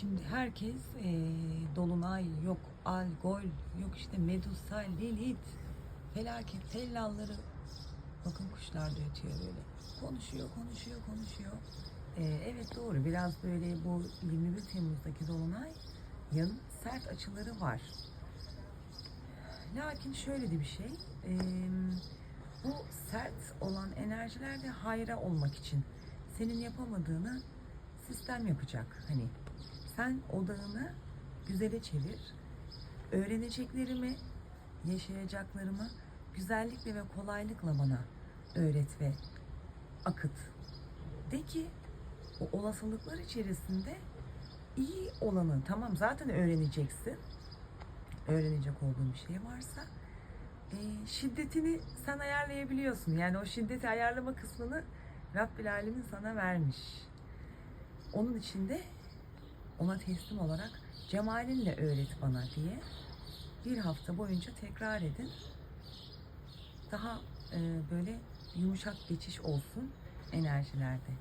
Şimdi herkes eee, Dolunay, yok Algol, yok işte Medusa, Lilith, felaket, tellalları. Bakın kuşlar da ötüyor böyle. Konuşuyor, konuşuyor, konuşuyor. Eee, evet doğru biraz böyle bu 21 Temmuz'daki Dolunay yan sert açıları var. Lakin şöyle de bir şey. eee, bu sert olan enerjilerde hayra olmak için senin yapamadığını sistem yapacak. Hani sen odağını güzele çevir. Öğreneceklerimi, yaşayacaklarımı güzellikle ve kolaylıkla bana öğret ve akıt. De ki o olasılıklar içerisinde iyi olanı tamam zaten öğreneceksin. Öğrenecek olduğun bir şey varsa e, şiddetini sen ayarlayabiliyorsun. Yani o şiddeti ayarlama kısmını Rabbil Alemin sana vermiş. Onun için de ona teslim olarak cemalinle öğret bana diye bir hafta boyunca tekrar edin. Daha e, böyle yumuşak geçiş olsun enerjilerde.